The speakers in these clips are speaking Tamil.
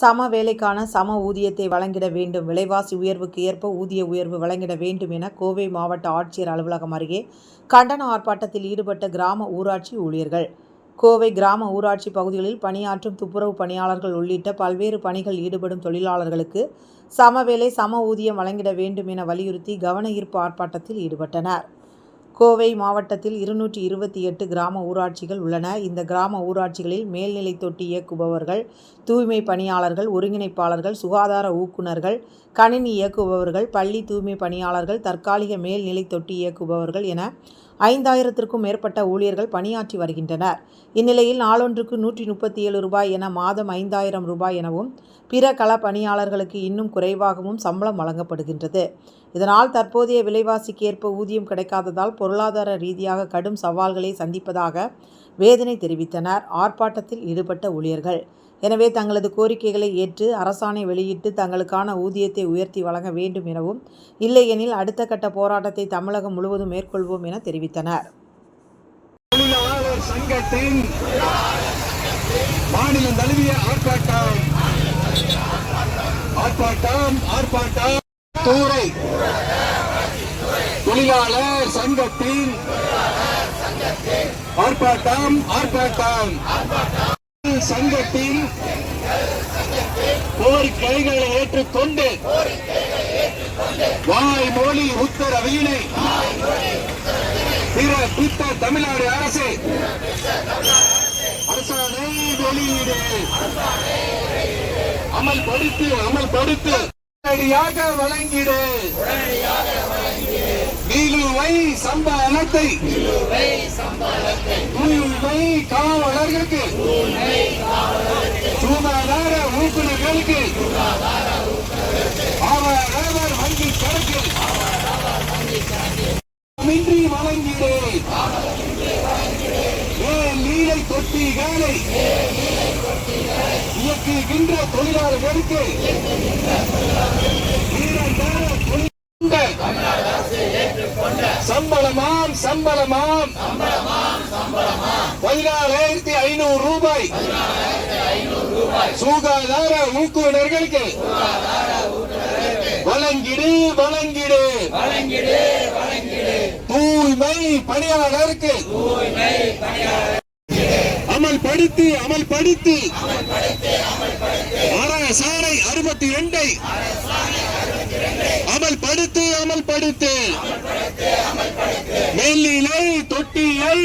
சம வேலைக்கான சம ஊதியத்தை வழங்கிட வேண்டும். விலைவாசி உயர்வுக்கு ஏற்ப ஊதிய உயர்வு வழங்கிட வேண்டும் என கோவை மாவட்ட ஆட்சியர் அலுவலகம் அருகே கண்டன ஆர்ப்பாட்டத்தில் ஈடுபட்ட கிராம ஊராட்சி ஊழியர்கள். கோவை கிராம ஊராட்சி பகுதிகளில் பணியாற்றும் துப்புரவு பணியாளர்கள் உள்ளிட்ட பல்வேறு பணிகள் ஈடுபடும் தொழிலாளர்களுக்கு சமவேளை சம ஊதியம் வழங்கிட வேண்டும் என வலியுறுத்தி கவன ஈர்ப்பு ஆர்ப்பாட்டத்தில் ஈடுபட்டனர். கோவை மாவட்டத்தில் இருநூற்றி இருபத்தி எட்டு கிராம ஊராட்சிகள் உள்ளன. இந்த கிராம ஊராட்சிகளில் மேல்நிலை தொட்டி இயக்குபவர்கள் தூய்மை பணியாளர்கள் ஒருங்கிணைப்பாளர்கள் சுகாதார ஊக்குநர்கள் கணினி இயக்குபவர்கள் பள்ளி தூய்மை பணியாளர்கள் தற்காலிக மேல்நிலை தொட்டி இயக்குபவர்கள் என ஐந்தாயிரத்திற்கும் மேற்பட்ட ஊழியர்கள் பணியாற்றி வருகின்றனர். இந்நிலையில் நாளொன்றுக்கு நூற்றி முப்பத்தி ஏழு ரூபாய் என மாதம் ஐந்தாயிரம் ரூபாய் எனவும் பிற கள பணியாளர்களுக்கு இன்னும் குறைவாகவும் சம்பளம் வழங்கப்படுகின்றது. இதனால் தற்போதைய விலைவாசிக்கு ஏற்ப ஊதியம் கிடைக்காததால் பொருளாதார ரீதியாக கடும் சவால்களை சந்திப்பதாக வேதனை தெரிவித்தனர். ஆர்ப்பாட்டத்தில் ஈடுபட்ட ஊழியர்கள் எனவே தங்களது கோரிக்கைகளை ஏற்று அரசாணை வெளியிட்டு தங்களுக்கான ஊதியத்தை உயர்த்தி வழங்க வேண்டும் எனவும் இல்லையெனில் அடுத்த கட்ட போராட்டத்தை தமிழகம் முழுவதும் மேற்கொள்வோம் என தெரிவித்தனர். தொழிலாளர் சங்கத்தின் மாநிலம் தழுவிய ஆர்ப்பாட்டம் ஆர்ப்பாட்டம் ஆர்ப்பாட்டம் தூரை தொழிலாளர் சங்கத்தின் ஆர்ப்பாட்டம் ஆர்ப்பாட்டம். சங்கத்தின் கோரிக்கைகளை ஏற்றுக்கொண்டு வாய் மொழி உத்தரவினை பிற பித்த தமிழ்நாடு அரசு அரசாணை வெளியீடு. அமல்படுத்து அமல்படுத்து. உடனடியாக வழங்கிடு. நிலுவை சம்பளத்தை தூய்மை காவலர்களுக்கு. சுகாதார ஊக்குநர்களுக்கு. அவரவர் வங்கி கணக்கில் மின்றி வழங்கிடு நீலை தொட்டிகளை. இயக்குகின்ற தொழிலாளர்களுக்கு. ஈரண்டான தொழில் சம்பளமாம் சம்பளமாம். பதினாலாயிரத்தி ஐநூறு ரூபாய். சுகாதார ஊக்குவினர்களுக்கு வழங்கிடு வழங்கிடு. தூய்மை பணியாளருக்கு அமல்படுத்தி அமல்படுத்தி. அரசாணை அறுபத்தி ரெண்டை அமல்படுத்து அமல்படுத்து. நெல்லிலை தொட்டியை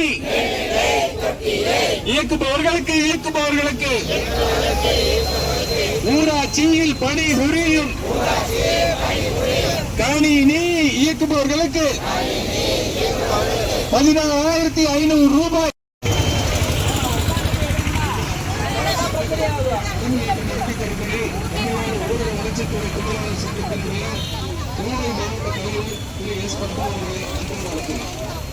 இயக்குபவர்களுக்கு இயக்குபவர்களுக்கு ஊராட்சியில் பணிபுரியும் கணினி இயக்குபவர்களுக்கு பதினாறாயிரத்தி ஐநூறு ரூபாய். கோவை తిరుగుడు మానవుల కథలు వేసుకుంటూ ఉంటుంది అంటున్నారు